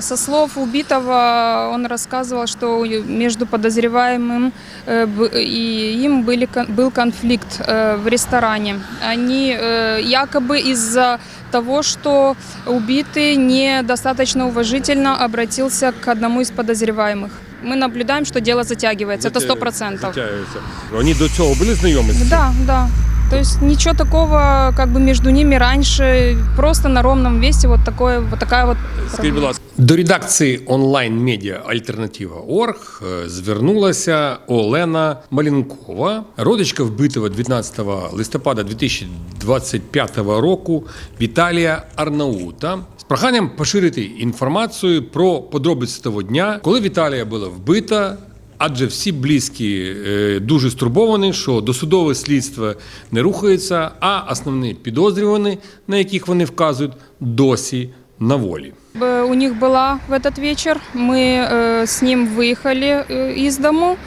Со слов убитого он рассказывал, что между подозреваемым э, б- и им были, кон- был конфликт э, в ресторане. Они э, якобы из-за того, что убитый недостаточно уважительно обратился к одному из подозреваемых. Мы наблюдаем, что дело затягивается. Это сто процентов. Затягується. Вони до цього були знайомі? з цим? Да, да. То есть ничего такого как бы между ними раньше, просто на ровном месте вот такое, вот такая вот. Скажіть, будь ласка. До редакції онлайн-медіа Альтернатива.орг е, звернулася Олена Малінкова, родичка вбитого 19 листопада 2025 року Віталія Арнаута. З проханням поширити інформацію про подробиці того дня, коли Віталія була вбита. Адже всі близькі е, дуже стурбовані, що досудове слідство не рухається, а основні підозрювані, на яких вони вказують, досі на волі. Б- У них была в этот вечер. Мы э, с ним выехали э, из дому,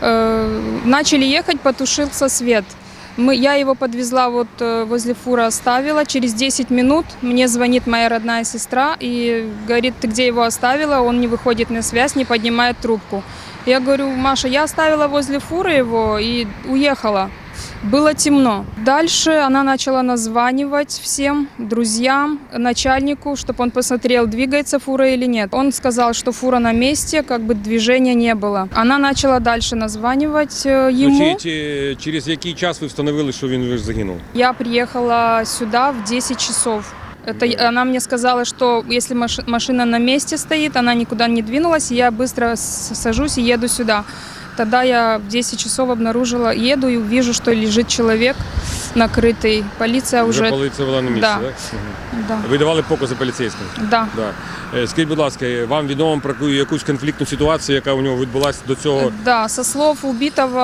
э, начали ехать, потушился свет. Мы, я его подвезла вот э, возле фура оставила. Через 10 минут мне звонит моя родная сестра и говорит, ты где его оставила? Он не выходит на связь, не поднимает трубку. Я говорю, Маша, я оставила возле фуры его и уехала. Было темно. Дальше она начала названивать всем друзьям, начальнику, чтобы он посмотрел, двигается фура или нет. Он сказал, что фура на месте, как бы движения не было. Она начала дальше названивать э, Ну, ему. чи, чи, через який час ви встановили, що він загинув? Я приехала сюда в 10 часов. Это она мне сказала, что если маш- машина на месте стоит, она никуда не двинулась, я быстро сажусь и еду сюда. Тогда я в 10 часов обнаружила, еду и вижу, что лежит человек накрытый. Полиция Вже уже... поліція була на місці, Да. так? Мгм. Да, Ви давали покази поліцейським? да. Да. Е, Скажіть, будь ласка, вам відомо про яку- якусь конфліктну ситуацію, яка у нього відбулася до цього? Да, со слов убитого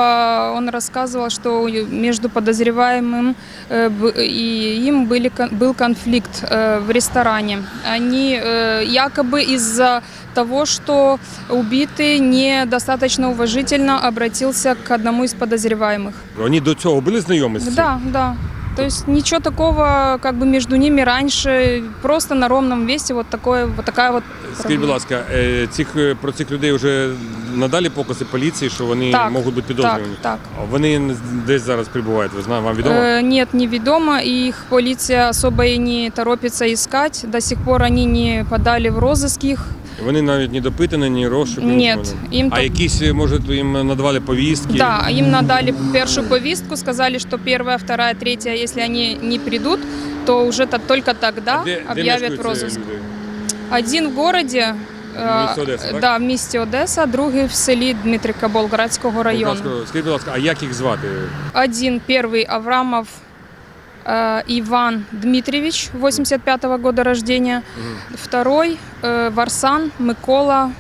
он рассказывал, что между подозреваемым э, б- и им были, кон- был конфликт э, в ресторане. Они э, якобы из-за того, что убитый недостаточно уважительно обратился к одному из подозреваемых. Вони до цього були знайомі з цим? Да, да. То есть ничего такого как бы между ними раньше, просто на ровном месте вот такое, вот такая вот. Скажіть, будь ласка, е, цих, е, про цих людей вже надалі покази поліції, що вони Так, можуть бути Так, підозрювані? так. А Вони десь зараз перебувають, ви знаєте, вам відомо? Э, Нет, неведомо. и Их полиция особо и не торопится искать. До сих пор они не подали в розыск их. Вони навіть не допитані, ні розшук. ні Нет, нічого не- им А то- якісь, е, може, їм надавали повістки? Да, им надали первую повестку, сказали, что первая, вторая, третья, если они не придут, то уже то, только тогда А де, де объявят мешкають в ці розыск. люди? Один в городе, В місті э, Одеса, так? да, в місті Одеса, другий в селі Дмитрика Болградського району. Полтавського. Скажіть, будь ласка, а як їх звати? Один первый Аврамов Э, Иван Дмитриевич, 85 года рождения. Второй э, Варсан Микола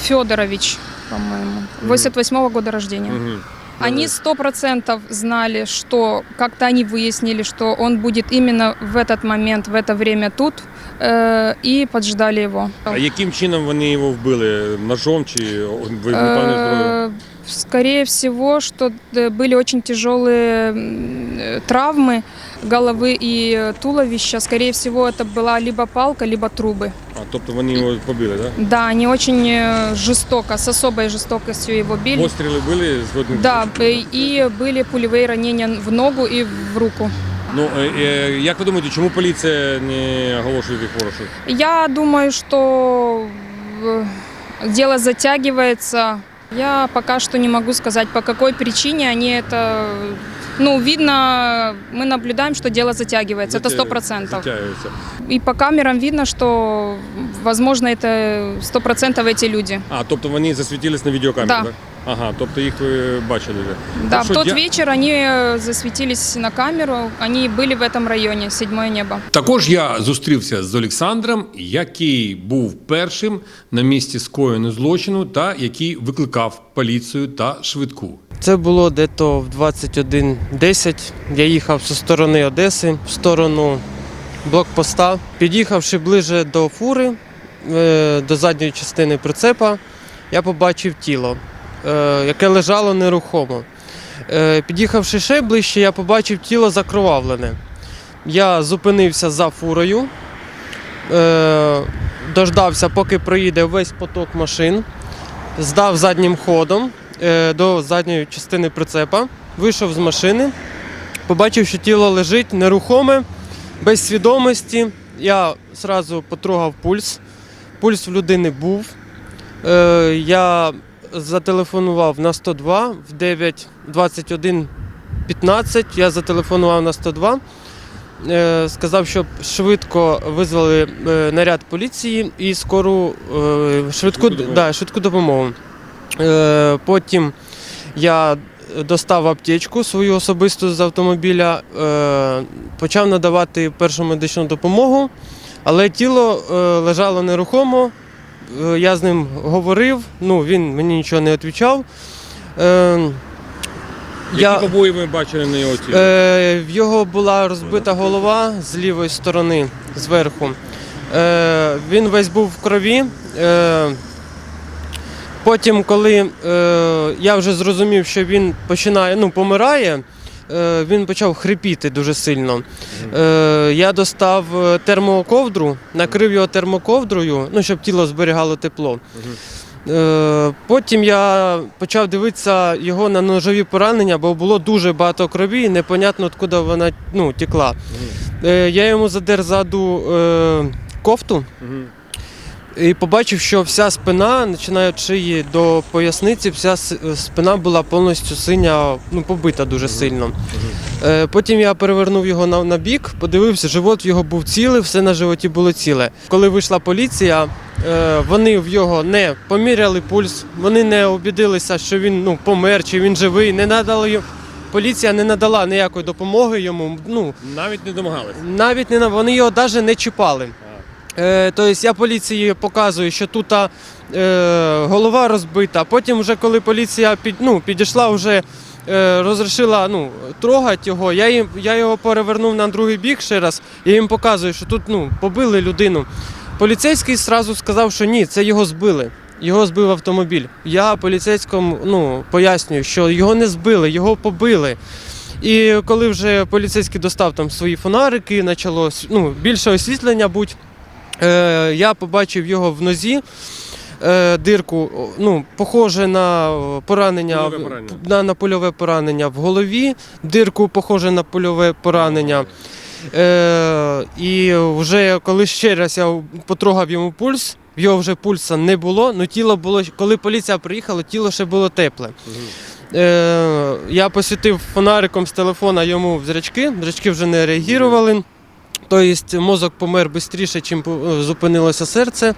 Федорович, по-моему, 88 года рождения. Мгм. Они сто процентов знали, что как-то они выяснили, что он будет именно в этот момент, в это время тут, э, и поджидали его. А яким чином вони його вбили? Ножом чи вогнепальною зброєю? Э, Скорее всего, что э, были очень тяжелые м, э, травмы головы и э, туловища. Скорее всего, это была либо палка, либо трубы. А, тобто вони його побили, так? Да, они очень э, жестоко, с особой жестокостью его били. Постріли били з водних Да, э, и были пулевые ранения в ногу и в руку. Ну, е, е, як ви думаєте, чому поліція не оголошує їх ворожих? Я думаю, что э, дело затягивается. Я пока что не могу сказать, по какой причине они это... Ну, видно, мы наблюдаем, что дело затягивается, это сто процентов. Затягується. И по камерам видно, что, возможно, это сто процентов эти люди. А, тобто вони засвітились на відеокамері, Да. так? Ага, тобто їх ви бачили вже. Да, Так в що тот дя- вечер они э, засветились на камеру, они были в этом районе, седьмое небо. Також я зустрівся з Олександром, який був першим на місці скоєння злочину та який викликав поліцію та швидку. Це було дето в 21.10. Я їхав зі сторони Одеси в сторону блокпоста. Під'їхавши ближе до фури, е, до задньої частини прицепа, я побачив тіло, е, яке лежало нерухомо. Е, Під'їхавши ще ближче, я побачив тіло закровавлене. Я зупинився за фурою. Е, дождався, поки проїде весь поток машин, здав заднім ходом е, до задньої частини прицепа, вийшов з машини, побачив, що тіло лежить нерухоме, без свідомості. Я одразу потрогав пульс. Пульс в людини був. Е, я зателефонував на 102 в 9.21.15. Я зателефонував на 102. Е, сказав, щоб швидко визвали е, наряд поліції і скору е, швидку, да, швидку допомогу. Потім я достав аптечку свою особисту з автомобіля, почав надавати першу медичну допомогу, але тіло лежало нерухомо. Е, я з ним говорив, ну, він мені нічого не відповідав. Е, Які побої ви бачили на його тілі? Е, в його була розбита голова з лівої сторони, зверху. Е, він весь був в крові. Е, потім, коли е, я вже зрозумів, що він починає, ну, помирає, він почав хрипіти дуже сильно. Е, я достав е, термоковдру, накрив його термоковдрою, ну, щоб тіло зберігало тепло. Е, Потім я почав дивитися його на ножові поранення, бо було дуже багато крові, і непонятно, откуда вона ну, текла. Е, Я йому задер ззаду е, кофту. І побачив, що вся спина, починає від шиї до поясниці, вся спина була повністю синя, ну, побита дуже сильно. Е, Потім я перевернув його на, на бік, подивився, живот його був цілий, все на животі було ціле. Коли вийшла поліція, е, вони в його не поміряли пульс, вони не обідилися, що він ну, помер чи він живий, не надали йому. Поліція не надала ніякої допомоги йому. Ну, Навіть не домагалися. навіть не на- вони його навіть не чіпали. Е, тобто я поліції показую, що тут е, голова розбита. Потім, вже коли поліція під, ну, підійшла, вже е, розрішила ну, трогати його, я, їм, я його перевернув на другий бік ще раз, я їм показую, що тут ну, побили людину. Поліцейський одразу сказав, що ні, це його збили. Його збив автомобіль. Я поліцейському ну, пояснюю, що його не збили, його побили. І коли вже поліцейський достав там свої фонарики, почало ну, більше освітлення будь, е, я побачив його в нозі. Е, дирку, ну, похоже на поранення, Польове поранення. На, на польове поранення в голові, дирку похоже на польове поранення. Е, і вже коли ще раз я потрогав йому пульс, його вже пульса не було, але тіло було, коли поліція приїхала, тіло ще було тепле. Е, я посвітив фонариком з телефона йому в зрачки, зрачки вже не реагували. Тобто мозок помер швидше, ніж зупинилося серце.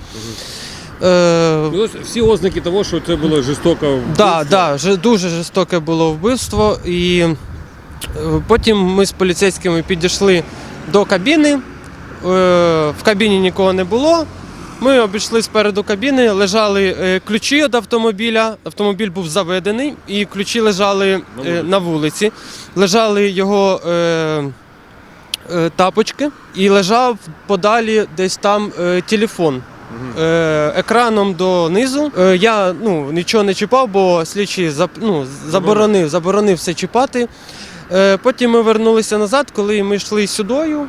Е, Ну, ось всі ознаки того, що це було жорстоко. Да, да, вже дуже жорстоке було вбивство. І е, потім ми з поліцейськими підійшли до кабіни. Е, В кабіні нікого не було. Ми обійшли спереду кабіни, лежали е, ключі від автомобіля. Автомобіль був заведений, і ключі лежали На е, вулиці. на вулиці. Лежали його е, тапочки, і лежав подалі десь там е, телефон е, екраном донизу. Е, я ну, нічого не чіпав, бо слідчий ну, заборонив, заборонив все чіпати. Е, потім ми вернулися назад, коли ми йшли сюдою.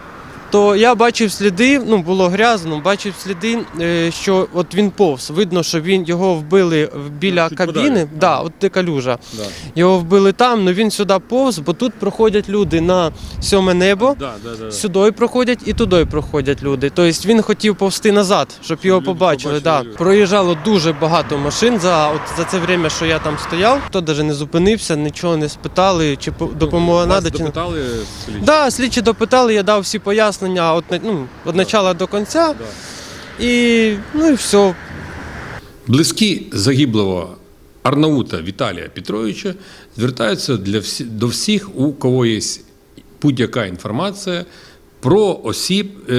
То я бачив сліди, ну було грязно, бачив сліди, е, що от він повз. Видно, що він його вбили біля чуть кабіни. подалі. Да, от де калюжа. Да. Його вбили там, але він сюди повз, бо тут проходять люди на сьоме небо. Да, да, да. Сюди проходять і туди проходять люди. Тобто він хотів повсти назад, щоб його люди побачили. Да. Проїжджало дуже багато машин за, от, за це время, що я там стояв. Хто навіть не зупинився, нічого не спитали, чи по- допомога. Чи... не. допитали слідчі? Да, слідчі допитали, я дав всі пояснення от, на- ну, від початку до кінця. І ну і все. Близькі загиблого Арнаута Віталія Петровича звертаються для всі, до всіх, у кого є будь-яка інформація про осіб, е,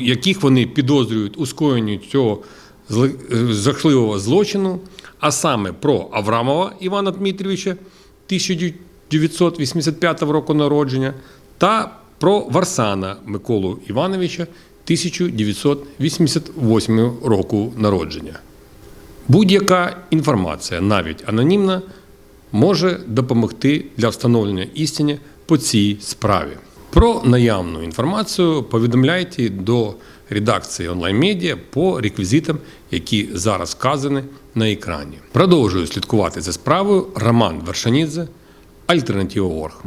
яких вони підозрюють у скоєнні цього е, жахливого злочину, а саме про Аврамова Івана Дмитрійовича 1985 року народження та про Варсана Миколу Івановича 1988 року народження. Будь-яка інформація, навіть анонімна, може допомогти для встановлення істини по цій справі. Про наявну інформацію повідомляйте до редакції онлайн-медіа по реквізитам, які зараз вказані на екрані. Продовжую слідкувати за справою Роман Вершанідзе, Альтернатива.орг.